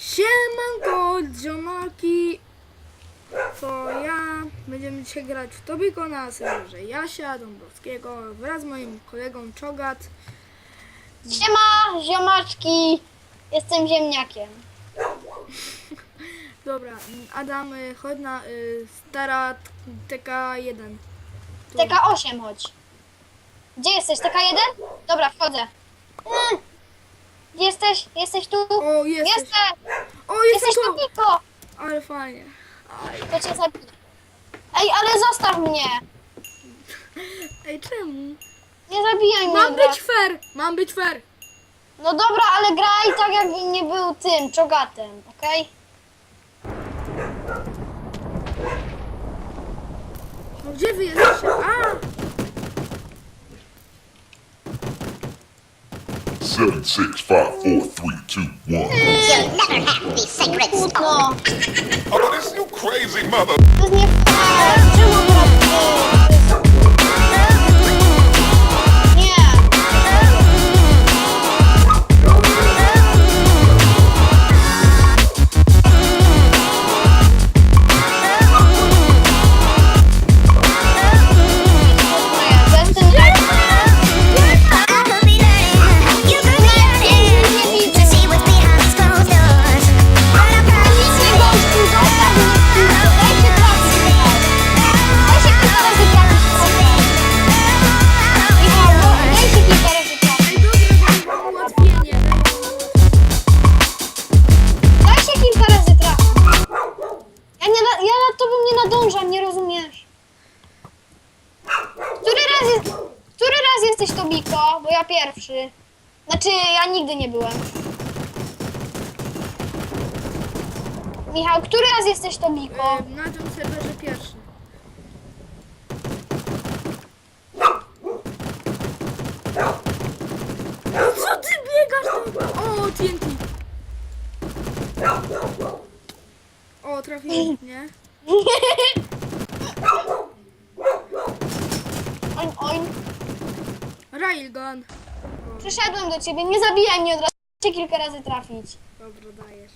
Siemanko, ziomaki! To ja będziemy dzisiaj grać w Tobiko na serwerze Jasia Dąbrowskiego wraz z moim kolegą Czogat. Siema, ziomaczki! Jestem ziemniakiem. Dobra, Adam, y, chodź na y, stara TK1. Tu. TK8 chodź. Gdzie jesteś? TK1? Dobra, wchodzę. Mm. Jesteś? Jesteś tu? O, jesteś! Jesteś! O, jestem Jesteś tu! Piko! Ale fajnie. Aj, To cię zabiję. Ej, ale zostaw mnie! ej, czemu? Nie zabijaj mnie. Mam być fair! Mam być fair! No dobra, ale graj tak jakby nie był tym, czogatem, okej? No gdzie wy jesteście? A! Seven, six, five, four, three, two, one. You'll never have the sacred stone. Oh, this you crazy mother. Michał, który raz jesteś Tobiko? Y, Na tym serwerze pierwszy. Co ty biegasz tam? O, TNT. O, trafiłem, nie? Oin, oin. Railgun. Przyszedłem do ciebie, nie zabijaj mnie od razu. Cię kilka razy trafić. Dobra, dajesz.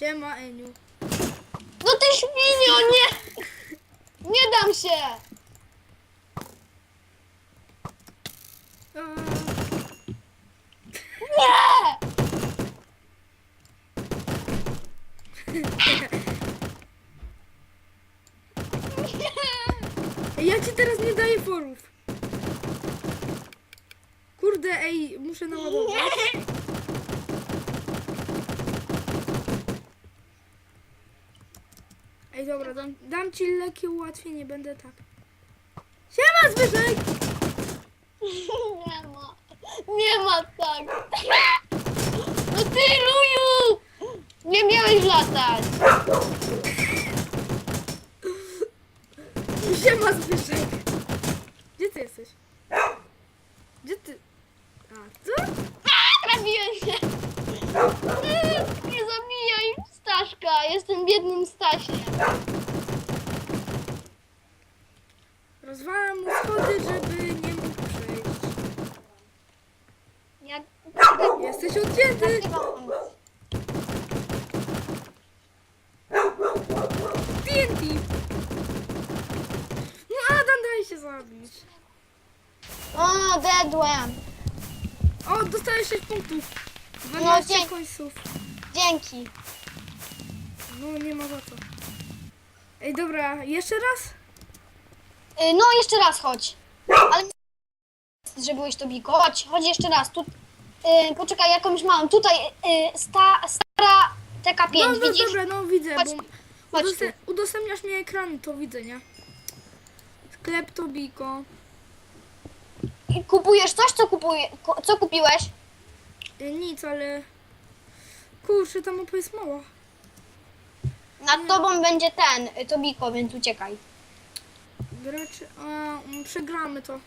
Siema. Eniu. No ty świnio, nie! Nie dam się! A, Nie! Ej, ja ci teraz nie daję forów. Kurde, ej, muszę naładować. Ej, dobra, dam, dam ci lekkie ułatwienie, będę tak. Siema, Zbyszek! Nie ma. Nie ma tak. No ty, Luju! Nie miałeś latać. Siema, Zbyszek! Gdzie ty jesteś? Gdzie ty? A, co? Trafiłem się. Nie zabijaj Staszka. Jestem biednym Stasiem. Rozwalam mu schody, żeby nie mógł przejść. Jak... Jesteś odcięty! TNT! No Adam, daj się zabić. O, deadłem. O, dostałeś 6 punktów. No, 12 dzięki. końców. Dzięki. No, nie ma za co. Ej, dobra, jeszcze raz? Y, No, jeszcze raz chodź. Ale że byłeś to Biko. Chodź, chodź jeszcze raz. Tu, y, poczekaj, jakąś mam. Tutaj y, sta, stara TK5, No, no widzisz? dobra, no widzę, Chodź bo tu, chodź udostęp, udostępniasz mi ekran, to widzę, nie? Sklep Tobiko. I Kupujesz coś, co, kupuje, ku- co kupiłeś? Y, nic, ale... Kurczę, ta mapa jest mała. Nad tobą będzie ten, y, Tobiko, więc uciekaj. Gracze... A, mm, przegramy to.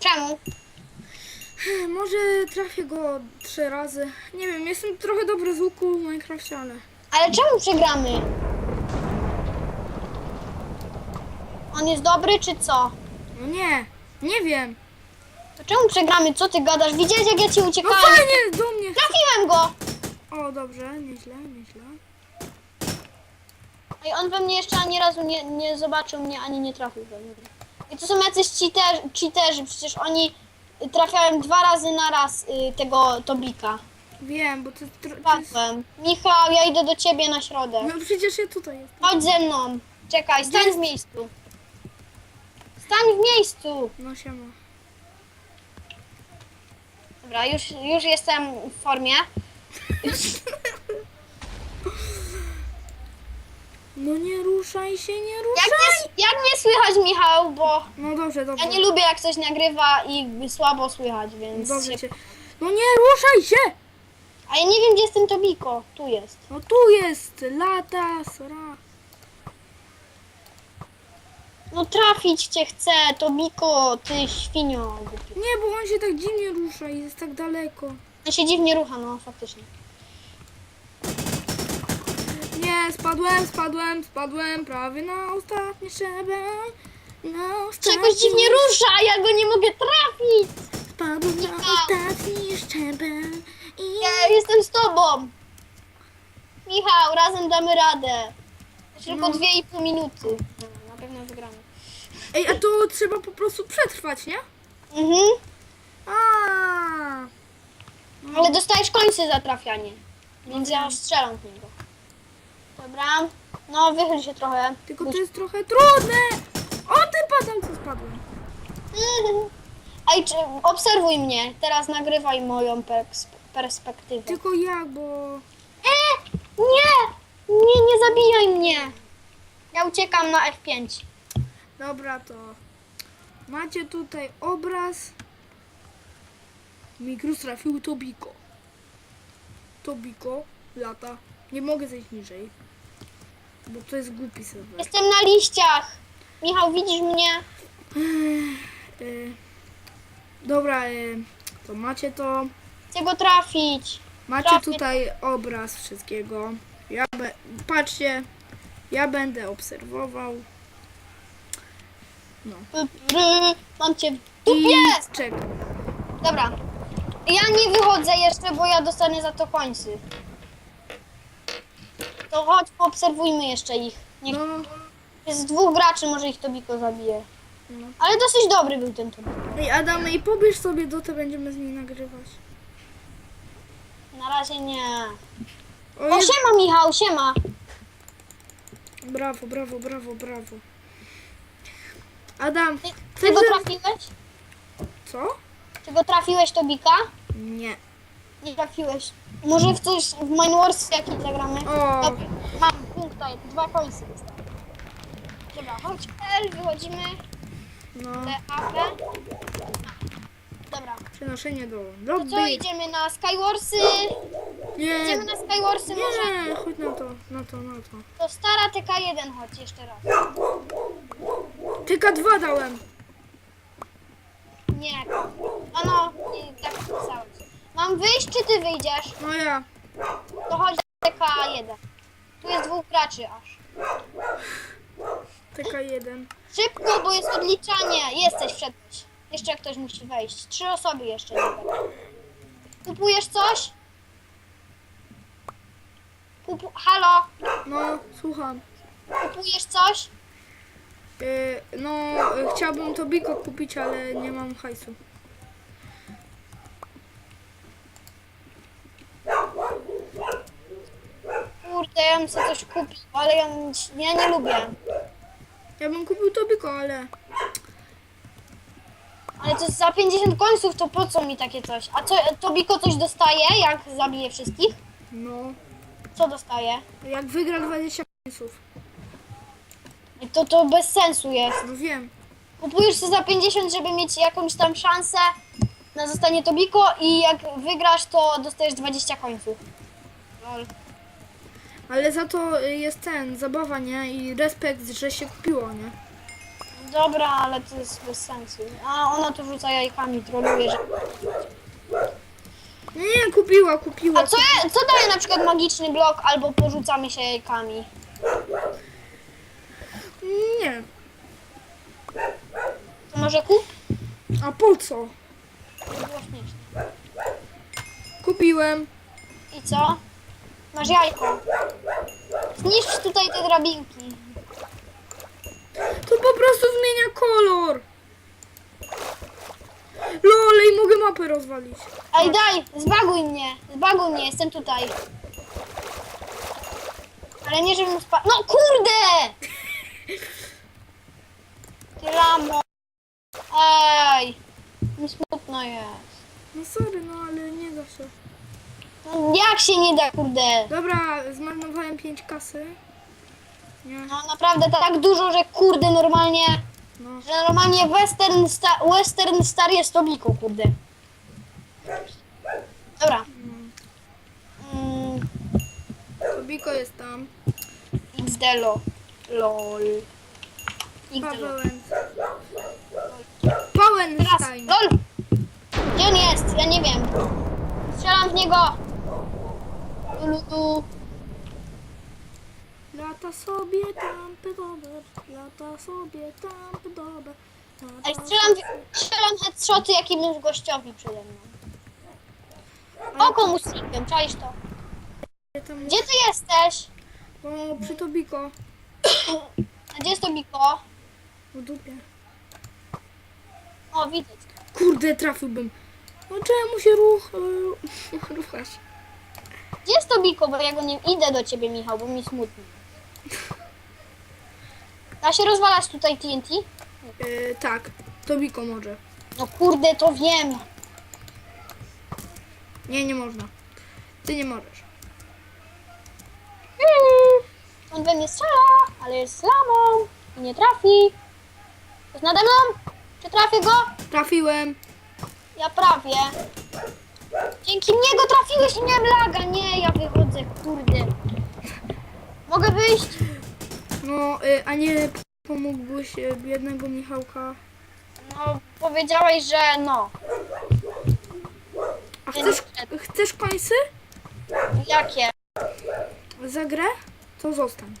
Czemu? Może trafię go trzy razy. Nie wiem, jestem trochę dobry z łuku w Minecrafcie, ale... Ale czemu przegramy? On jest dobry, czy co? No nie, nie wiem. To czemu przegramy? Co ty gadasz? Widziałeś, jak ja ci No uciekałem? fajnie, do mnie. Trafiłem go! O, dobrze, nieźle, nieźle. I on we mnie jeszcze ani razu nie, nie zobaczył mnie, ani nie trafił we mnie. I to są jacyś cheater, cheaterzy, przecież oni trafiają dwa razy na raz y, tego Tobika. Wiem, bo to, to jest... Padłem. Michał, ja idę do ciebie na środek. No przecież ja tutaj jestem. Chodź ze mną. Czekaj, stań w miejscu. Stań w miejscu. No siema. Dobra, już, już jestem w formie. No nie ruszaj się, nie Jak ruszaj! nie, jak nie słychać, Michał, bo No dobrze, dobrze. ja nie lubię jak coś nagrywa i słabo słychać, więc... Dobrze się... cię. No nie ruszaj się! A ja nie wiem, gdzie jest ten Tobiko. Tu jest. No tu jest lata, sora. No trafić cię chcę, Tobiko, ty świnio. Nie, bo on się tak dziwnie rusza i jest tak daleko. On się dziwnie rucha, no faktycznie. Nie, spadłem, spadłem, spadłem prawie na ostatni szczebel. Na ostatni... jakoś dziwnie rusza, ja go nie mogę trafić. Spadłem na Michał. ostatni szczebel. I... Ja jestem z tobą. Michał, razem damy radę. Tylko No. dwie i pół minuty. Na pewno wygramy. Ej, a to trzeba po prostu przetrwać, nie? Mhm. A. Ale dostajesz końce za trafianie. Więc ja strzelam w niego. Dobra. No, wychyl się trochę. Tylko to jest trochę trudne. O, ty padał, co spadłem. Mhm. Ej, czy, obserwuj mnie. Teraz nagrywaj moją pers- perspektywę. Tylko jak, bo... E! Nie! Nie, nie zabijaj mnie! Ja uciekam na F5. Dobra, to macie tutaj obraz. Mikrus trafił Tobiko. Tobiko lata. Nie mogę zejść niżej. Bo to jest głupi serwer. Jestem na liściach. Michał, widzisz mnie? Y, dobra, y, to macie to. Chcę go trafić. Macie Trafię. tutaj obraz wszystkiego. Ja be, patrzcie, ja będę obserwował. No. Mam cię w dupie! I czekam. Dobra. Ja nie wychodzę jeszcze, bo ja dostanę za to końcy. To chodź, poobserwujmy jeszcze ich. Niech No, z dwóch graczy może ich Tobiko zabije. No. Ale dosyć dobry był ten Tobiko. Ej, Adam, i pobierz sobie do to, będziemy z niej nagrywać. Na razie nie. O, O, jest... siema Michał, siema. Brawo, brawo, brawo, brawo. Adam, Ty, chcesz, ty go że- trafiłeś? Co? Ty go trafiłeś Tobika? Nie. Nie trafiłeś. Może w coś w Mine Wars jakiś zagramy? O. Dobra, mam punkta, dwa końce dostałem. Dobra, chodź L, wychodzimy. No, TAP. Dobra, przenoszenie do to lobby. co, idziemy na Skywarsy? Nie, Idziemy na Skywarsy może? nie, chodź na to, na to, na to. To stara TK1 chodź jeszcze raz. Tylko dwa dałem. Nie. A no, i tak pisałeś. Mam wyjść, czy ty wyjdziesz? No ja. To chodź na TK1. Tu jest dwóch graczy aż. Tylko jeden. Szybko, bo jest odliczanie. Jesteś przed. Jeszcze ktoś musi wejść. Trzy osoby jeszcze. Kupujesz coś? Kupu... Halo? No, słucham. Kupujesz coś? Y, no, y, chciałbym to biko kupić, ale nie mam hajsu. Kurde, ja bym sobie coś kupił, ale ja, ja nie lubię. Ja bym kupił to biko, ale... Ale to za 50 końców, to po co mi takie coś? A co, Tobiko coś dostaje, jak zabije wszystkich? No, Co dostaje? jak wygra 20 końców. To, to bez sensu jest. No wiem. Kupujesz sobie za 50, żeby mieć jakąś tam szansę na zostanie Tobiko i jak wygrasz, to dostajesz 20 końców. Lol. Ale za to y, jest ten, zabawa, nie? I respekt, że się kupiło, nie? Dobra, ale to jest bez sensu. A ona tu rzuca jajkami, troluje, że... Nie, nie, kupiła, kupiła. A co, co daje na przykład magiczny blok albo porzucamy się jajkami? Nie. To może kup? A po co? To było śmieszne. Kupiłem. I co? Masz jajko. Zniszcz tutaj te drabinki. To po prostu zmienia kolor. Lol, i mogę mapę rozwalić. Ej, daj, zbaguj mnie. Zbaguj mnie, jestem tutaj. Ale nie, żebym spadł. No kurde! Ty lamo. Ej, mi smutno jest. No sorry, no ale nie da się. Jak się nie da, kurde? Dobra, zmarnowałem 5 kasy. Nie, No naprawdę tak dużo, że kurde normalnie, no. że normalnie Western Star, Western Star jest tobiką, kurde. Dobra. Mm, Biko jest tam. XDLO. LOL. XDLO. Pawełen. Teraz. LOL! Gdzie on jest? Ja nie wiem. Strzelam w niego. Tu, tu. Lata sobie tam podoba, lata sobie tam podoba. Ej, strzelam, strzelam headshoty jakimś gościowi przede mną. Oko mu snikłem, czaisz to. Gdzie ty jesteś? o, przy Tobiko. A Gdzie jest to Biko? W dupie. O, widać. Kurde, trafiłbym. No czemu się ruch... ruchasz? Gdzie jest to Biko? Bo ja go nie... Idę do ciebie, Michał, bo mi smutno. Da się rozwalać tutaj TNT? E, tak, Tobiko może. No kurde, to wiem. Nie, nie można. Ty nie możesz. Hmm. On we mnie strzela, ale jest lamą i nie trafi. Jest nade mną? Czy trafię go? Trafiłem. Ja prawie. Dzięki mnie go trafiłeś i miałem laga. Nie, ja wychodzę, kurde. Mogę wyjść? No, e, a nie pomógłbyś e, biednego Michałka? No, powiedziałeś, że no. A chcesz, chcesz końsy Jakie? za grę? To zostań.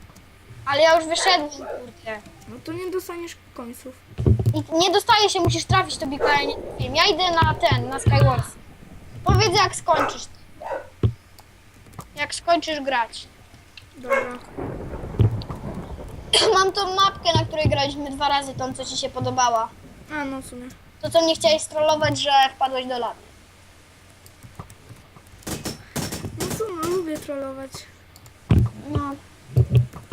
Ale ja już wyszedłem, kurde. No to nie dostaniesz końców. I nie dostaje się, musisz trafić to Biko, ja nie wiem. Ja idę na ten, na Skywars. Powiedz jak skończysz. Jak skończysz grać. Dobra. Mam tą mapkę, na której graliśmy dwa razy, tą co ci się podobała. A no w sumie. To co mnie chciałeś strollować, że wpadłeś do lawy. No co, no lubię trollować. No.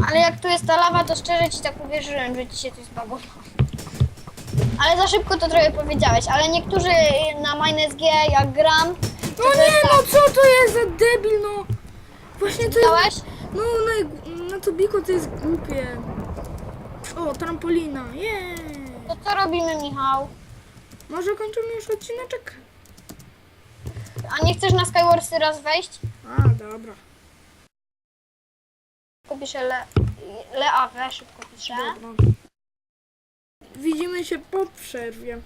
Ale jak tu jest ta lawa, to szczerze ci tak uwierzyłem, że ci się coś zbagowało. Ale za szybko to trochę powiedziałeś, ale niektórzy na MineSG jak gram, No nie, no co to jest za debil, no. Właśnie to jest... No, na, na Tobiko to jest głupie. O, trampolina, jej. to co robimy Michał? Może kończymy już odcineczek? A nie chcesz na Skywarsy raz wejść? A, dobra. Szybko piszę le, leawę, szybko piszę. dobra. Widzimy się po przerwie.